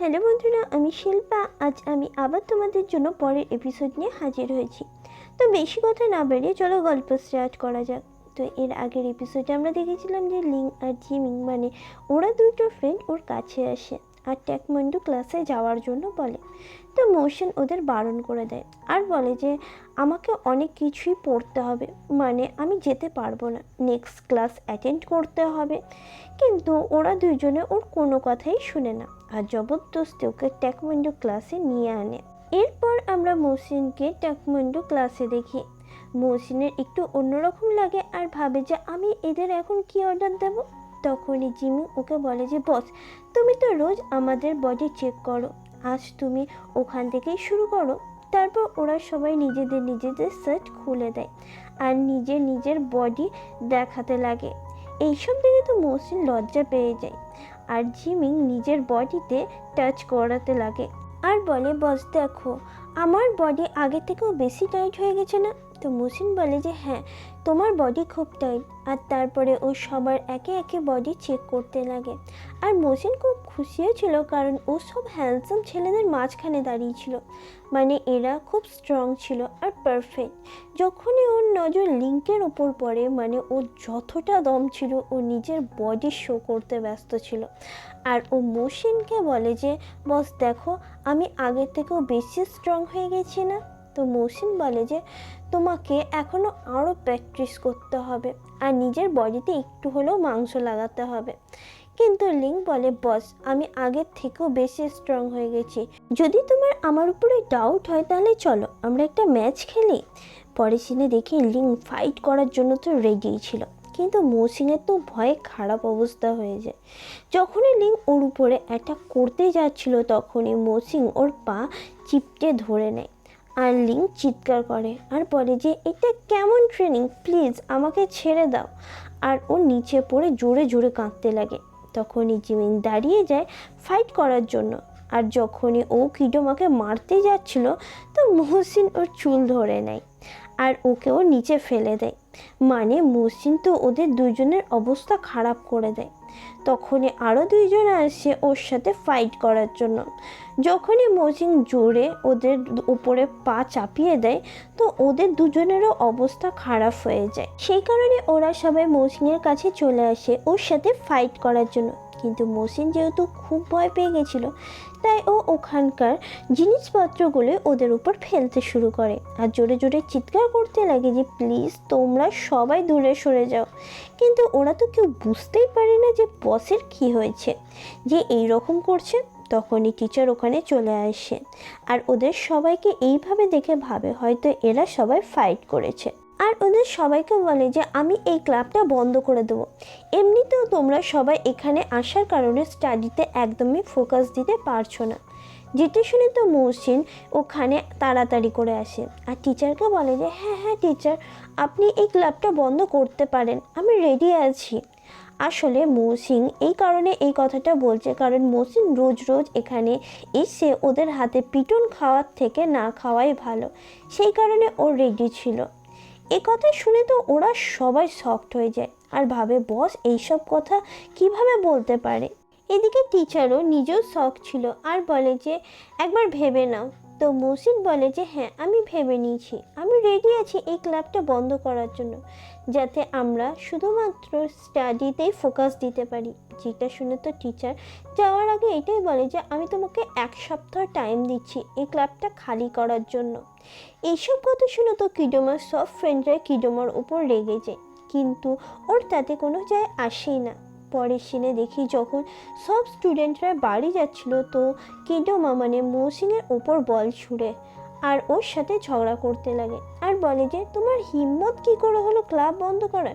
Hello বন্ধুরা, আমি শিল্পা। আজ আমি আবার তোমাদের জন্য পরের এপিসোড নিয়ে হাজির হয়েছি। তো বেশি কথা না বেরিয়ে চলো গল্প স্টার্ট করা যাক। তো এর আগের এপিসোডে আমরা দেখেছিলাম যে লিং আর জিমিং মানে ওরা দুটো ফ্রেন্ড ওর কাছে আসে আর ট্যাকমন্ডু ক্লাসে যাওয়ার জন্য বলে। তো মোশন ওদের বারণ করে দেয় আর বলে যে, আমাকে অনেক কিছুই পড়তে হবে মানে আমি যেতে পারব না। নেক্সট ক্লাস অ্যাটেন্ড করতে হবে। কিন্তু ওরা দুজনে ওর কোনো কথাই শুনে না। জবরদস্তি ওকে ট্যাকমন্ডু ক্লাসে নিয়ে আনে। এরপর আমরা মৌসিনকে ট্যাকমন্ডু ক্লাসে দেখি। মৌসিনের একটু অন্যরকম লাগে আর ভাবে যে, আমি এদের এখন কি অর্ডার দেব? তখনই জিমি ওকে বলে যে, বস, তুমি তো রোজ আমাদের বডি চেক করো। আজ তুমি ওখান থেকেই শুরু করো। তারপর ওরা সবাই নিজেদের নিজেদের শার্ট খুলে দেয় আর নিজে নিজের বডি দেখাতে লাগে। এইসব দেখে তো মৌসিন লজ্জা পেয়ে যায়। আর জিমিং নিজের বডিতে টাচ করাতে লাগে। আর বলে, বস দেখো, আমার বডি আগে থেকেও বেশি টাইট হয়ে গেছে না? তো মৌসিন বলে যে হ্যাঁ তোমার বডি খুব টাইট আর তারপরে ও সবার একে একে বডি চেক করতে লাগে। আর মৌসিন খুব খুশিও ছিল, কারণ ও সব হ্যান্ডসাম ছেলেদের মাঝখানে দাঁড়িয়ে ছিল। মানে এরা খুব স্ট্রং ছিল আর পারফেক্ট যখনই ওর নজর লিঙ্কের ওপর পড়ে মানে ও যতটা দম ছিল, ও নিজের বডি শো করতে ব্যস্ত ছিল। আর ও মৌসিনকে বলে যে, বস, দেখো, আমি আগের থেকেও বেশি স্ট্রং হয়ে গেছি না? তো মৌসিন বলে যে তোমাকে এখনও আরও প্র্যাকটিস করতে হবে। আর নিজের বডিতে একটু হলেও মাংস লাগাতে হবে। কিন্তু লিং বলে, বস, আমি আগের থেকেও বেশি স্ট্রং হয়ে গেছি। যদি তোমার আমার উপরে ডাউট হয় তাহলে চলো, আমরা একটা ম্যাচ খেলি। পরে সিনে দেখি লিং ফাইট করার জন্য তো রেডিই ছিল। কিন্তু মৌসিনের তো ভয়ে খারাপ অবস্থা হয়ে যায়। যখনই লিং ওর উপরে অ্যাটাক করতে যাচ্ছিল তখনই মৌসিং ওর পা চিপটে ধরে নেয়। আর লিং চিৎকার করে আর বলে যে, এটা কেমন ট্রেনিং প্লিজ আমাকে ছেড়ে দাও। আর ও নিচে পড়ে জোরে জোরে কাঁদতে লাগে। তখনই জিমিন দাঁড়িয়ে যায় ফাইট করার জন্য। আর যখনই ও কিডোমাকে মারতে যাচ্ছিল, তো মহসিন ওর চুল ধরে নেয় আর ওকেও নিচে ফেলে দেয়। মানে মহসিন তো ওদের দুজনের অবস্থা খারাপ করে দেয়। তখনই আরও দুইজন আসে ওর সাথে ফাইট করার জন্য। যখনই মোজিং জোরে ওদের উপরে পা চাপিয়ে দেয়, তো ওদের দুজনেরও অবস্থা খারাপ হয়ে যায়। সেই কারণে ওরা সবাই মোজিংয়ের কাছে চলে আসে ওর সাথে ফাইট করার জন্য। কিন্তু মৌসিন যেহেতু খুব ভয় পেয়ে গেছিল, তাই ও ওখানকার জিনিসপত্রগুলো ওদের উপর ফেলতে শুরু করে। আর জোরে জোরে চিৎকার করতে লাগে যে, প্লিজ তোমরা সবাই দূরে সরে যাও। কিন্তু ওরা তো কেউ বুঝতেই পারে না যে, বসের কি হয়েছে। যে এই রকম করছে, তখনই টিচার ওখানে চলে আসে। আর ওদের সবাইকে এইভাবে দেখে ভাবে হয়তো এরা সবাই ফাইট করেছে। আর ওদের সবাইকে বলে যে, আমি এই ক্লাবটা বন্ধ করে দেবো। এমনিতেও তোমরা সবাই এখানে আসার কারণে স্টাডিতে একদমই ফোকাস দিতে পারছ না। যেতে শুনে তো মৌসিন ওখানে তাড়াতাড়ি করে আসে আর টিচারকে বলে যে হ্যাঁ হ্যাঁ টিচার, আপনি এই ক্লাবটা বন্ধ করতে পারেন, আমি রেডি আছি। আসলে মৌসিং এই কারণে এই কথাটা বলছে, কারণ মৌসিং রোজ রোজ এখানে এসে ওদের হাতে পিটন খাওয়ার থেকে না খাওয়াই ভালো। সেই কারণে ও রেডি ছিল। কথা শুনে তো ওরা সবাই শক্ট হয়ে যায়। আর ভাবে, বস, এইসব কথা কীভাবে বলতে পারে? এদিকে টিচারও নিজেও শখ ছিল। আর বলে যে, একবার ভেবে নাও। তো মৌসিন বলে যে হ্যাঁ আমি ভেবে নিয়েছি। আমি রেডি আছি এই ক্লাবটা বন্ধ করার জন্য, যাতে আমরা শুধুমাত্র স্টাডিতেই ফোকাস দিতে পারি। যেটা শুনে তো টিচার যাওয়ার আগে এটাই বলে যে, আমি তোমাকে এক সপ্তাহ টাইম দিচ্ছি এই ক্লাবটা খালি করার জন্য। এইসব কথা শুনে তো কিডোমার সব ফ্রেন্ডরা কিডোমার উপর রেগে যায়। কিন্তু ওর তাতে কোনো যায় আসেই না। পরের সিনে দেখি যখন সব স্টুডেন্টরা বাড়ি যাচ্ছিল তো কিডোমা মানে মৌসিংয়ের ওপর বল ছুঁড়ে আর ওর সাথে ঝগড়া করতে লাগে। আর বলে যে, তোমার হিম্মত কি করে হলো ক্লাব বন্ধ করার?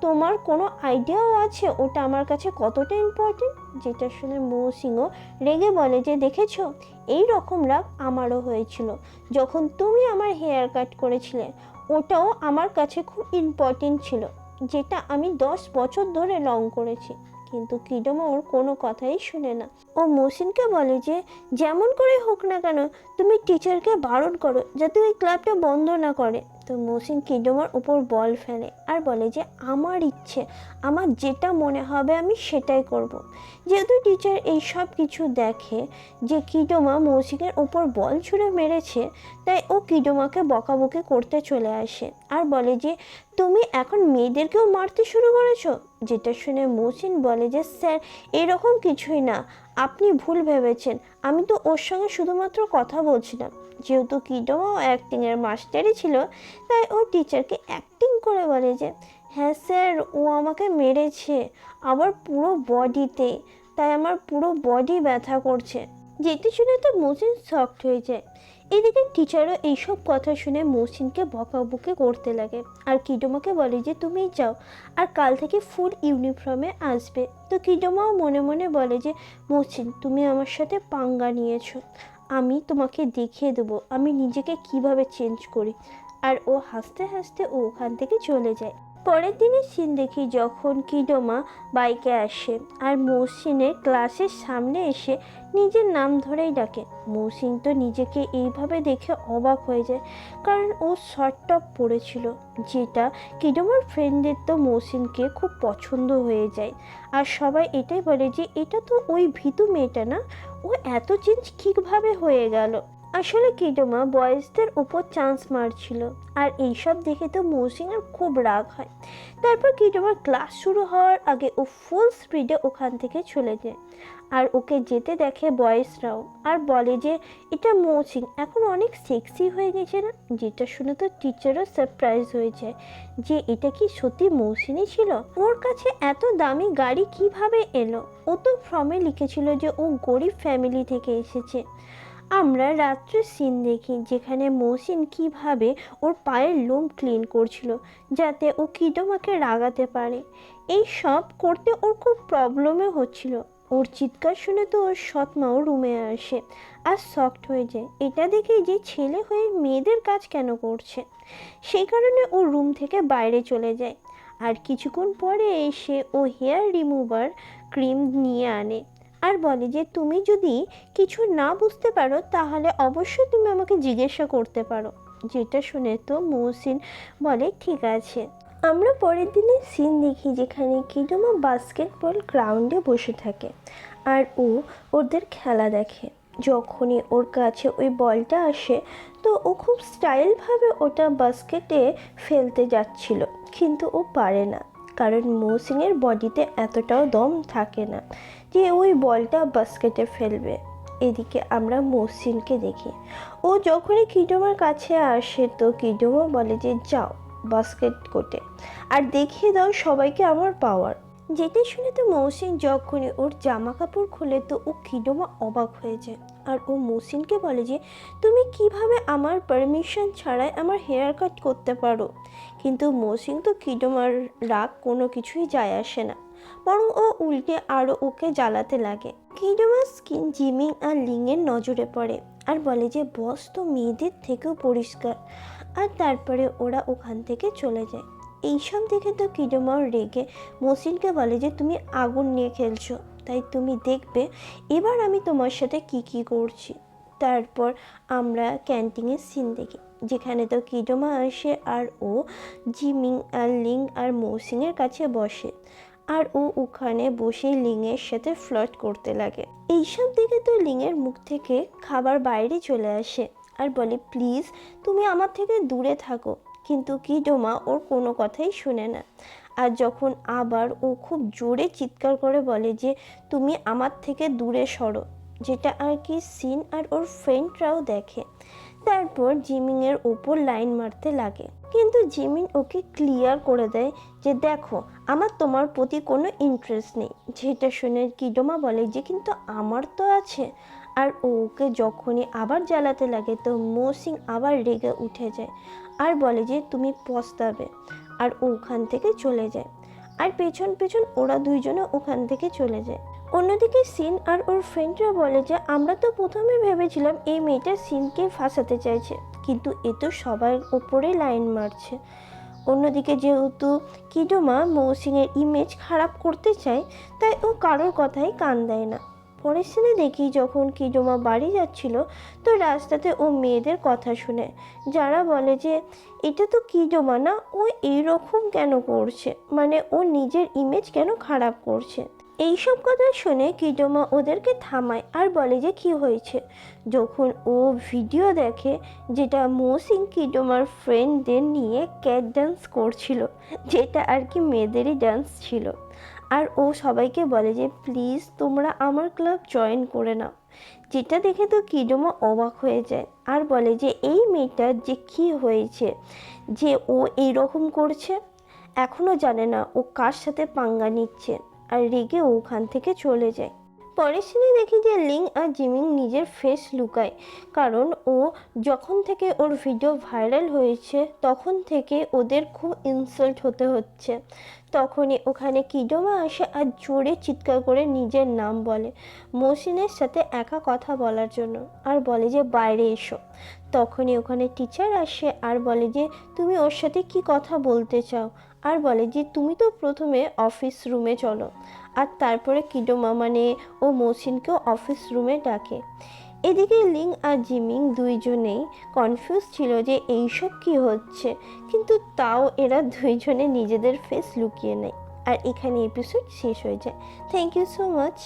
তোমার কোনো আইডিয়াও আছে? ওটা আমার কাছে কতটা ইম্পর্টেন্ট যেটা শুনে মৌসিংও রেগে বলে যে, দেখেছ? এই রকম রাগ আমারও হয়েছিল। যখন তুমি আমার হেয়ার কাট করেছিলে, ওটাও আমার কাছে খুব ইম্পর্টেন্ট ছিল। যেটা আমি দশ বছর ধরে লং করেছি। কিন্তু কিডোমা ওর কোনো কথাই শুনে না। ও মৌসিনকে বলে যে, যেমন করে হোক না কেন, তুমি টিচারকে বারণ করো যাতে ওই ক্লাবটা বন্ধ না করে। তো মসিন কিডোমার উপর বল ফেলে। আর বলে যে, আমার ইচ্ছে, আমার যেটা মনে হবে আমি সেটাই করব। যেহেতু টিচার এই সব কিছু দেখে যে কিডোমা মৌসিকের ওপর বল ছুঁড়ে মেরেছে, তাই ও কিডোমাকে বকাবকি করতে চলে আসে আর বলে যে, তুমি এখন মেয়েদেরকেও মারতে শুরু করেছ? যেটা শুনে মৌসিন বলে যে, স্যার, এরকম কিছুই না। আপনি ভুল ভেবেছেন। আমি তো ওর সঙ্গে শুধুমাত্র কথা বলছিলাম। যেহেতু কিডোমাও অ্যাক্টিংয়ের মাস্টারই ছিল, তাই ও টিচারকে অ্যাক্টিং করে বলে যে হ্যাঁ স্যার, ও আমাকে মেরেছে আবার পুরো বডিতে, তাই আমার পুরো বডি ব্যথা করছে। যেতে শুনে তো মৌসিন শকড হয়ে যায়। এদিকে টিচারও এইসব কথা শুনে মৌসিনকে বকাবকি করতে লাগে। আর কিডোমাকে বলে যে তুমি যাও, আর কাল থেকে ফুল ইউনিফর্মে আসবে। তো কিডোমাও মনে মনে বলে যে, মৌসিন, তুমি আমার সাথে পাঙ্গা নিয়েছো। আমি তোমাকে দেখিয়ে দেবো। আমি নিজেকে কীভাবে চেঞ্জ করি? আর ও হাসতে হাসতে ও ওখান থেকে চলে যায়। পরের দিনের সিন দেখি যখন কিডোমা বাইকে আসে আর মৌসিনের ক্লাসের সামনে এসে নিজের নাম ধরেই ডাকে। মৌসিন তো নিজেকে এইভাবে দেখে অবাক হয়ে যায় কারণ ও শর্ট টপ পরেছিল, যেটা কিডোমার ফ্রেন্ডদের তো মৌসিনকে খুব পছন্দ হয়ে যায়। আর সবাই এটাই বলে যে, এটা তো ওই ভীতু মেয়েটা না? ও এত চেঞ্জ কীভাবে হয়ে গেল। আসলে কিডোমা বয়েজদের উপর চান্স মারছিল। আর এইসব দেখে তো মৌসিংয়ের খুব রাগ হয়। তারপর কিডোমার ক্লাস শুরু হওয়ার আগে ও ফুল স্পিডে ওখান থেকে চলে যায়। আর ওকে যেতে দেখে বয়েজরাও। আর বলে যে, এটা মৌসিং এখন অনেক সেক্সি হয়ে গেছে না? যেটা শুনে তো টিচারও সারপ্রাইজ হয়ে যায় যে, এটা কি সত্যি মৌসিনই ছিল? ওর কাছে এত দামি গাড়ি কীভাবে এলো? ও তো ফর্মে লিখেছিল যে, ও গরিব ফ্যামিলি থেকে এসেছে। আমরা রাত্রে সিন দেখি যেখানে মৌসিন কীভাবে ওর পায়ের লোম ক্লিন করছিল যাতে ও কিডোমাকে রাগাতে পারে। এই সব করতে ওর খুব প্রবলেমে হচ্ছিল। ওর চিৎকার শুনে তো ওর সৎমাও রুমে আসে আর শক্ট হয়ে যায়। এটা দেখে যে ছেলে হয়ে মেয়েদের কাজ কেন করছে? সেই কারণে ও রুম থেকে বাইরে চলে যায়। আর কিছুক্ষণ পরে এসে ও হেয়ার রিমুভার ক্রিম নিয়ে আনে। আর বলে যে, তুমি যদি কিছু না বুঝতে পারো, তাহলে অবশ্যই তুমি আমাকে জিজ্ঞাসা করতে পারো। যেটা শুনে তো মৌসিন বলে, ঠিক আছে। আমরা পরের দিনে সিন দেখি যেখানে কিডোমা বাস্কেটবল গ্রাউন্ডে বসে থাকে আর ও ওদের খেলা দেখে। যখনই ওর কাছে ওই বলটা আসে, তো ও খুব স্টাইলভাবে ওটা বাস্কেটে ফেলতে যাচ্ছিল, কিন্তু ও পারে না, কারণ মৌসিনের বডিতে এতটাও দম থাকে না। যে ওই বলটা বাস্কেটে ফেলবে। এদিকে আমরা মৌসিনকে দেখি। ও যখনই কিডোমার কাছে আসে তো কিডোমা বলে যে, যাও বাস্কেট কোটে আর দেখিয়ে দাও সবাইকে আমার পাওয়ার। যেটা শুনে তো মৌসিন যখনই ওর জামা কাপড় খুলে তো ও কিডোমা অবাক হয়ে যায়। আর ও মৌসিনকে বলে যে, তুমি কীভাবে আমার পারমিশন ছাড়াই আমার হেয়ার কাট করতে পারো? কিন্তু মৌসিন তো কিডোমার রাগ কোনো কিছুই যায় আসে না। বরং ও উল্টে আরও ওকে জ্বালাতে লাগে। কিডোমার স্কিন জিমিং আর লিংয়ের নজরে পড়ে আর বলে যে, বস, তো মেয়েদের থেকেও পরিষ্কার। আর তারপরে ওরা ওখান থেকে চলে যায়। এইসব দেখে তো কিডোমাও রেগে মসিনকে বলে যে, তুমি আগুন নিয়ে খেলছো, তাই তুমি দেখবে এবার আমি তোমার সাথে কি কি করছি। তারপর আমরা ক্যান্টিনের সিন দেখি, যেখানে তো কিডোমা আসে আর ও জিমিং আর লিং আর মৌসিংয়ের কাছে বসে। আর ও ওখানে বসে লিংয়ের সাথে ফ্লার্ট করতে লাগে। এইসব দেখে তো লিংয়ের মুখ থেকে খাবার বাইরে চলে আসে আর বলে, প্লিজ, তুমি আমার থেকে দূরে থাকো। কিন্তু কিডোমা ওর কোনো কথাই শুনে না। আর যখন আবার ও খুব জোরে চিৎকার করে বলে যে, তুমি আমার থেকে দূরে সরো, যেটা আর কি সিন আর ওর ফ্রেন্ডরাও দেখে। তারপর জিমিংয়ের ওপর লাইন মারতে লাগে। কিন্তু জিমিন ওকে ক্লিয়ার করে দেয় যে, দেখো, আমার তোমার প্রতি কোনো ইন্টারেস্ট নেই। যেটা শুনে কিডোমা বলে যে, কিন্তু আমার তো আছে। আর ওকে যখনই আবার জ্বালাতে লাগে, তো মৌসিং আবার রেগে উঠে যায়। আর বলে যে, তুমি পস্তাবে। আর ওখান থেকে চলে যায়। আর পেছন পেছন ওরা দুইজনে ওখান থেকে চলে যায়। অন্যদিকে সিন আর ওর ফ্রেন্ডরা বলে যে, আমরা তো প্রথমে ভেবেছিলাম এই মেয়েটা সিনকে ফাঁসাতে চাইছে, কিন্তু এ তো সবার ওপরে লাইন মারছে। অন্যদিকে যেহেতু কিডোমা মৌসিংয়ের ইমেজ খারাপ করতে চায়, তাই ও কারোর কথাই কান দেয় না। পরের সিনে দেখি যখন কিডোমা বাড়ি যাচ্ছিল, তো রাস্তাতে ও মেয়েদের কথা শুনে। যারা বলে যে, এটা তো কিডোমা না, ও এইরকম কেন করছে? মানে ও নিজের ইমেজ কেন খারাপ করছে? এইসব কথা শুনে কিডোমা ওদেরকে থামায় আর বলে যে কি হয়েছে। যখন ও ভিডিও দেখে যেটা মৌসিং কিডোমার ফ্রেন্ডদের নিয়ে ক্যাট ডান্স করছিল, যেটা আর কি মেয়েদেরই ডান্স ছিল। আর ও সবাইকে বলে যে প্লিজ তোমরা আমার ক্লাব জয়েন করে নাও। যেটা দেখে তো কিডোমা অবাক হয়ে যায় আর বলে যে, এই মেয়েটার যে কী হয়েছে? যে ও এই রকম করছে? এখনও জানে না ও কার সাথে পাঙ্গা নিচ্ছে। আর রেগে ওখান থেকে চলে যায়। পরের সিনে দেখি যে লিং আর জিমিং নিজের ফেস লুকায়। কারণ ও যখন থেকে ওর ভিডিও ভাইরাল হয়েছে, তখন থেকে ওদের খুব ইনসাল্ট হতে হচ্ছে। তখনই ওখানে কিডোমা আসে আর জোরে চিৎকার করে নিজের নাম বলে মৌসিনের সাথে একা কথা বলার জন্য আর বলে যে, বাইরে এসো। তখনই ওখানে টিচার আসে আর বলে যে, তুমি ওর সাথে কি কথা বলতে চাও? আর বলে যে, তুমি তো প্রথমে অফিস রুমে চলো। আর তারপরে কিডোমা মানে ও মৌসিনকেও অফিস রুমে ডাকে। এদিকে লিং আর জিমিং দুইজনেই কনফিউজ ছিল যে এইসব কি হচ্ছে, কিন্তু তাও এরা দুইজনে নিজেদের ফেস লুকিয়ে নেয়। আর এখানে এপিসোড শেষ হয়ে যায়। Thank you so much